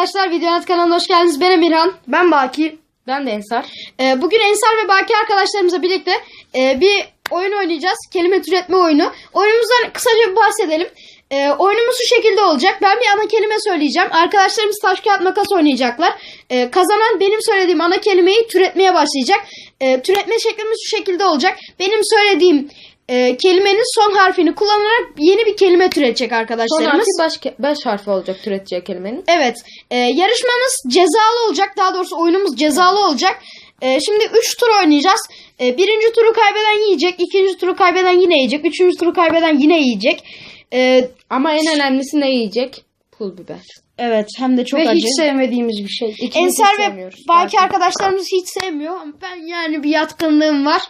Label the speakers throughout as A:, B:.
A: arkadaşlar. Videonat kanalına hoş geldiniz. Ben Emirhan.
B: Ben Baki.
C: Ben de Ensar.
A: Ee, bugün Ensar ve Baki arkadaşlarımızla birlikte e, bir oyun oynayacağız. Kelime türetme oyunu. Oyunumuzdan kısaca bir bahsedelim. Ee, oyunumuz şu şekilde olacak. Ben bir ana kelime söyleyeceğim. Arkadaşlarımız taş kağıt makas oynayacaklar. Ee, kazanan benim söylediğim ana kelimeyi türetmeye başlayacak. Ee, türetme şeklimiz şu şekilde olacak. Benim söylediğim e, kelimenin son harfini kullanarak yeni bir kelime türetecek
C: Son
A: arkadaşlarımız.
C: harfi baş, baş harfi olacak türeteceği kelimenin.
A: Evet. E, yarışmamız cezalı olacak. Daha doğrusu oyunumuz cezalı olacak. E, şimdi 3 tur oynayacağız. E, birinci turu kaybeden yiyecek. ikinci turu kaybeden yine yiyecek. Üçüncü turu kaybeden yine yiyecek. E,
C: Ama en önemlisi ne yiyecek? Pul biber.
A: evet hem de çok
B: Ve
A: acı.
B: hiç sevmediğimiz bir şey.
C: İkimiz
A: Ensar
C: hiç
A: ve
C: Zaten.
A: arkadaşlarımız hiç sevmiyor. Ama ben yani bir yatkınlığım var.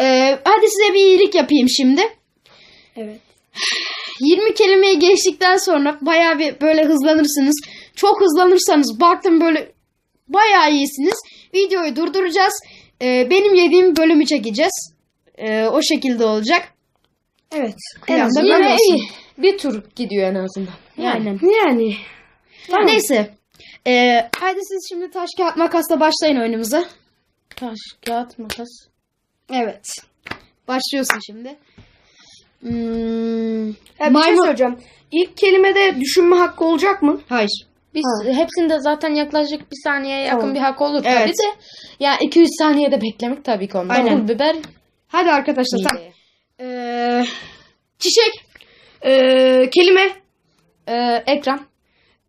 A: E, hadi size bir iyilik yapayım şimdi.
B: Evet.
A: 20 kelimeyi geçtikten sonra bayağı bir böyle hızlanırsınız. Çok hızlanırsanız baktım böyle bayağı iyisiniz. Videoyu durduracağız. Ee, benim yediğim bölümü çekeceğiz. Ee, o şekilde olacak.
B: Evet.
A: En
B: En
A: azından
C: Yine iyi. Bir tur gidiyor en azından.
A: Aynen.
B: Yani.
A: Neyse. Ee, haydi siz şimdi taş kağıt makasla başlayın oyunumuza.
C: Taş, kağıt, makas.
A: Evet. Başlıyorsun şimdi. Hmm,
B: Ya bir şey
A: maymun.
B: söyleyeceğim. İlk kelimede düşünme hakkı olacak mı?
A: Hayır.
C: Biz hepsinde zaten yaklaşık bir saniyeye yakın
B: Tamam.
C: bir hak olur
A: Evet.
C: tabii de. Ya 200 saniyede beklemek tabii ki ondan.
A: Aynen.
C: Pul biber
A: Hadi arkadaşlar. Tamam.
C: mideye.
A: Ee, çiçek.
B: Ee, kelime.
C: Ee, ekran.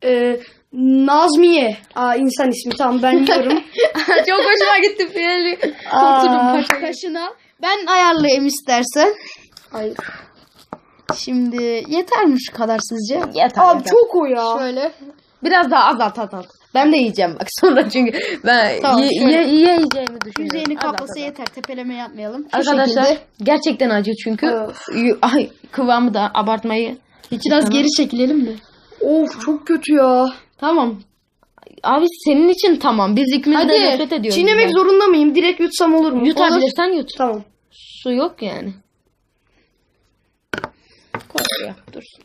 B: Ee, Nazmiye. Aa insan ismi. Tamam ben biliyorum.
C: Çok hoşuma gitti fiili.
B: Aa.
A: Kaşına. Ben ayarlayayım istersen.
B: Hayır.
A: Şimdi yeter mi şu kadar sizce?
C: Yeter,
B: Abi
C: yeter.
B: çok o ya.
A: Şöyle.
C: Biraz daha azalt azalt. Ben de yiyeceğim bak sonra çünkü ben
A: Tamam,
C: ye,
A: şöyle.
C: ye, yiyeceğimi düşünüyorum.
A: Yüzeyini kaplasa
C: azalt.
A: yeter. Tepeleme yapmayalım. Şu
C: Arkadaşlar
A: şekilde.
C: gerçekten acı çünkü.
B: Evet.
C: Ay kıvamı da abartmayı hiç
A: Biraz
C: istemem.
A: geri çekilelim mi?
B: Of çok kötü ya.
A: Tamam.
C: Abi senin için tamam. Biz ikimiz de nefret ediyoruz.
B: Çiğnemek
C: bundan.
B: zorunda mıyım? Direkt yutsam olur mu?
C: Yutabilirsen yut.
B: Tamam.
C: Su yok yani. Koy şuraya, dursun.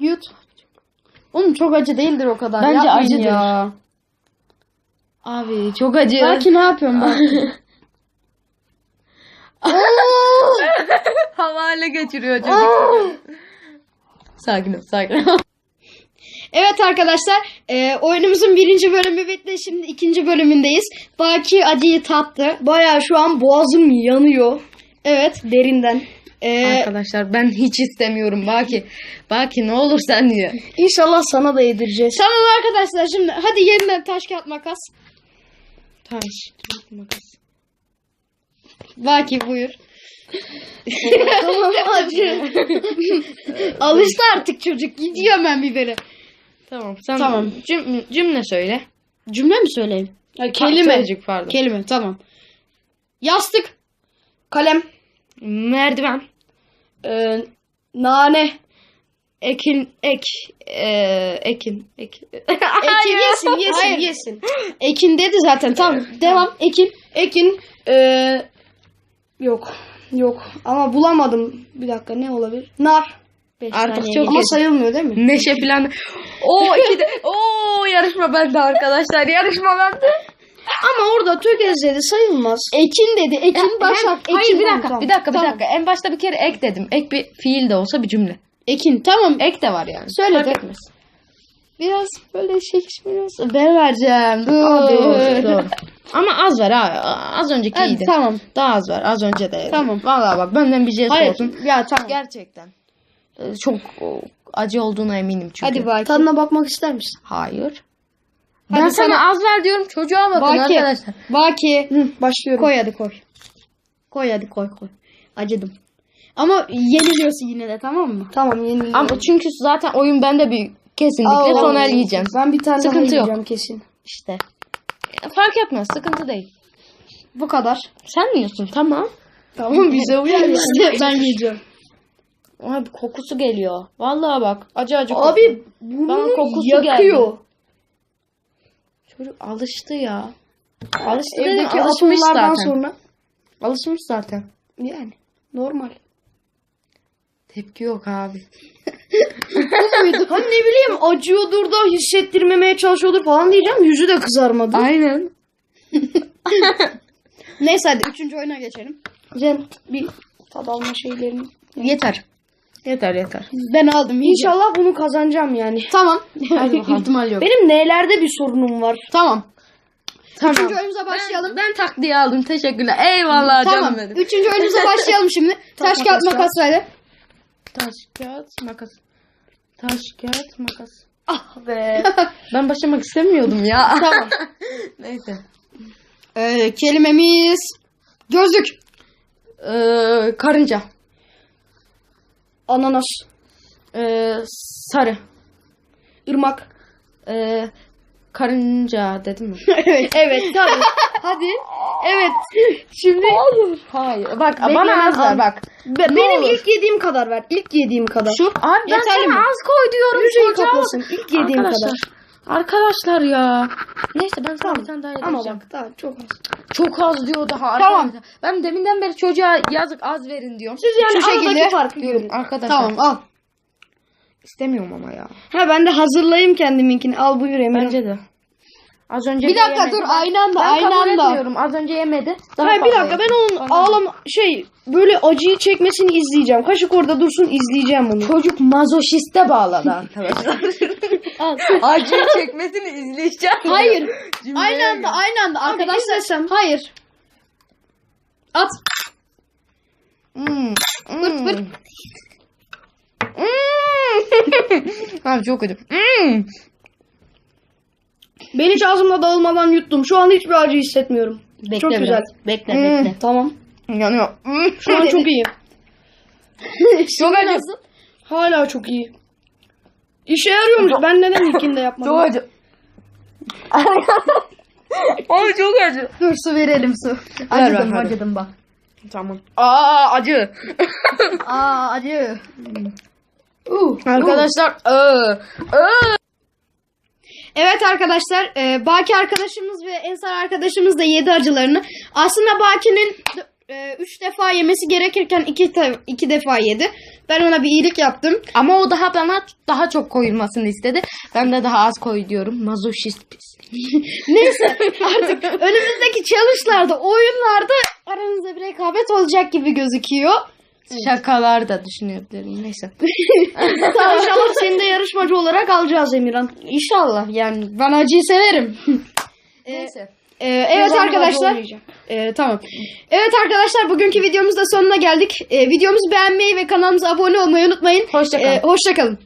A: Yut. Oğlum çok acı değildir o kadar.
C: Bence
A: Yapmayın
C: acıdır.
A: Ya.
C: Abi çok acı.
A: Belki ne yapıyorum bak.
C: Havale geçiriyor çocuk. Sakin ol sakin ol.
A: evet arkadaşlar. e, oyunumuzun birinci bölümü bitti. Şimdi ikinci bölümündeyiz. Baki acıyı tattı.
B: Baya şu an boğazım yanıyor.
A: Evet.
B: Derinden.
A: E,
C: Arkadaşlar ben hiç istemiyorum Baki. Baki ne olur sen diye.
B: İnşallah sana da yedireceğiz.
A: tamam arkadaşlar şimdi hadi yeniden taş kağıt makas.
C: Taş, kağıt, makas.
A: Baki buyur.
B: Tamam acı.
A: Alıştı artık çocuk. Gidiyor hemen biberi.
C: Tamam sen
A: Tamam.
C: Cüm, cümle söyle.
A: Cümle mi söyleyeyim?
B: Ya,
A: Kelime.
C: Sözcük pardon.
A: Kelime tamam. Yastık.
B: Kalem.
C: Merdiven.
B: Ee, nane.
C: Ekin, ek, e, ekin, ek.
A: Ekin
B: yesin yesin
A: Hayır.
B: yesin.
A: Ekin dedi zaten. Tamam. Devam. Ekin.
B: Ekin. Ee, yok. Yok. Ama bulamadım. Bir dakika ne olabilir? Nar.
A: Beş
C: Artık çok.
B: Ama sayılmıyor değil mi?
C: Neşe falan. Oo iki de. Oo yarışma bende arkadaşlar. Yarışma bende.
B: Ama orada tökezledi sayılmaz.
A: Ekin dedi. Ekin başak. Ekin.
C: Hayır bir
A: Tamam,
C: dakika bir dakika bir
A: Tamam.
C: dakika. En başta bir kere ek dedim. Ek bir fiil de olsa bir cümle.
A: Ekin. Tamam.
C: Ek de var yani.
A: Söyle
C: Fark etmez.
A: Biraz böyle şekişmiyoruz. Ben vereceğim. Dur.
C: Doğru. Ama az var ha. Az önceki
A: Hadi,
C: iyiydi.
A: tamam.
C: Daha az var. Az önce de.
A: Tamam.
C: Vallahi bak benden bir jest
A: Hayır.
C: olsun.
A: Ya tamam.
C: Gerçekten. Ee, Çok o, acı olduğuna eminim çünkü.
A: Hadi Baki.
B: Tadına bakmak ister misin?
C: Hayır.
A: Hadi
C: ben
A: sana-
C: sana az ver diyorum. Çocuğa bakın
A: Baki.
C: arkadaşlar.
A: Baki.
B: Hı, başlıyorum.
A: Koy hadi koy. Koy hadi koy koy. Acıdım. Ama yeniliyorsun yine de tamam mı?
B: Tamam yeni.
C: Ama çünkü zaten oyun bende bir kesinlikle
B: Aa, olur.
C: yiyeceğim.
B: Ben bir tane
C: Sıkıntı
B: daha
C: yok.
B: yiyeceğim kesin.
C: İşte. Fark etmez. Sıkıntı değil.
A: Bu kadar.
C: Sen mi yiyorsun? Tamam.
B: Tamam bize uyar.
A: İşte ben yiyeceğim.
C: Abi kokusu geliyor. Vallahi bak. Acı acı kokuyor.
B: Abi burnunu
C: kokusu
B: yakıyor.
C: Çocuk alıştı ya. Alıştı
B: Evdeki
C: alışmış zaten.
B: sonra.
C: Alışmış zaten.
B: Yani normal.
C: Tepki yok abi.
A: Muydu?
B: Hani ne bileyim acıyordur da hissettirmemeye çalışıyordur falan diyeceğim. Yüzü de kızarmadı.
C: Aynen.
A: Neyse hadi üçüncü oyuna geçelim.
B: Sen bir tad alma şeylerini.
A: Yeter.
C: Yeter yeter.
A: Ben aldım. yiyeceğim.
B: İnşallah bunu kazanacağım yani.
A: Tamam.
C: Hadi bakalım.
A: İhtimal yok.
B: Benim nelerde bir sorunum var.
A: Tamam.
C: Tamam.
A: Üçüncü oyunumuza başlayalım.
C: Ben, ben taktiği aldım. Teşekkürler. Eyvallah
A: tamam.
C: canım benim.
A: Üçüncü oyunumuza başlayalım şimdi. Taş kağıt
B: makas,
A: makas verdi.
C: Taş, kağıt, makas. Taş, kağıt, makas.
B: Ah be.
C: Ben başlamak istemiyordum ya.
A: Tamam.
C: Neyse.
A: Ee, kelimemiz gözlük.
C: Ee, karınca.
B: Ananas.
C: Ee, sarı.
B: Irmak.
C: Ee, karınca dedim mi?
B: evet. Evet tabii. Hadi. Evet. Şimdi
C: Hayır. Bak
B: Bekle,
C: bana az ver bak.
B: Be-
C: Ne
B: benim
C: olur?
B: ilk yediğim kadar ver. İlk yediğim kadar.
C: Şu abi ben
A: Yeterli
C: sana
A: mi?
C: az koy diyorum
B: Yüzeyi
C: çocuğa.
B: kaplasın. İlk yediğim
C: Arkadaşlar.
B: kadar.
C: Arkadaşlar ya. Neyse ben sana
B: Tamam.
C: bir tane daha
B: Ama
C: yedireceğim.
B: bak tamam çok az.
C: Çok az diyor daha
A: Tamam.
C: arkadaşlar. Ben deminden beri çocuğa yazık az verin diyorum.
B: Siz yani
A: Şu
B: aradaki
A: şekilde
B: farkı görün.
C: arkadaşlar.
A: Tamam al.
C: İstemiyorum ama ya.
B: Ha ben de hazırlayayım kendiminkini. Al buyur Emre.
C: Bence de. Az önce
A: Bir dakika
C: yemedi.
A: dur aynı anda
C: Ben
A: aynı
C: kabul
A: anda.
C: etmiyorum. Az önce yemedi. Daha
B: Hayır bir dakika ben onun ağlama şey böyle acıyı çekmesini izleyeceğim. Kaşık orada dursun izleyeceğim onu.
C: Çocuk mazoşiste bağladı arkadaşlar.
B: Al.
C: Acıyı çekmesini izleyeceğim.
A: Hayır. Aynı anda aynı anda arkadaşlar.
B: izlesem.
A: Hayır. At.
C: Hmm.
A: Fırt fırt.
C: Abi çok kötü. Hmm.
B: Ben hiç ağzımda dağılmadan yuttum. Şu an hiçbir acı hissetmiyorum.
A: Bekle
B: çok
A: biraz.
B: güzel.
A: Bekle
C: Hmm.
A: bekle.
B: Tamam.
C: Yanıyor. Hmm.
B: Şu an çok iyi.
A: Çok acı. Nasıl?
B: Hala çok iyi. İşe yarıyormuş. Ben neden ilkinde yapmadım?
C: Çok acı. Abi çok acı.
A: Dur su verelim su.
C: ver,
A: Acıdım
C: hadi.
A: acıdım bak.
C: Tamam. Aa acı.
A: Aa acı.
C: Arkadaşlar. Aa, aa.
A: Evet arkadaşlar e, Baki arkadaşımız ve Ensar arkadaşımız da yedi acılarını. Aslında Baki'nin 3 defa yemesi gerekirken 2 iki, iki defa yedi. Ben ona bir iyilik yaptım.
C: Ama o daha bana daha çok koyulmasını istedi. Ben de daha az koy diyorum. Mazoşist pis.
A: Neyse artık önümüzdeki challenge'larda, oyunlarda aramızda bir rekabet olacak gibi gözüküyor.
C: Şakalar da düşünebilirim. Neyse.
B: Tamam, İnşallah seni de yarışmacı olarak alacağız Emirhan.
A: İnşallah yani ben acıyı severim.
C: Neyse.
A: Ee, evet arkadaşlar. Ee, tamam. Evet arkadaşlar bugünkü videomuzda sonuna geldik. Ee, videomuzu beğenmeyi ve kanalımıza abone olmayı unutmayın.
C: Hoşça kalın.
A: Ee, hoşça kalın.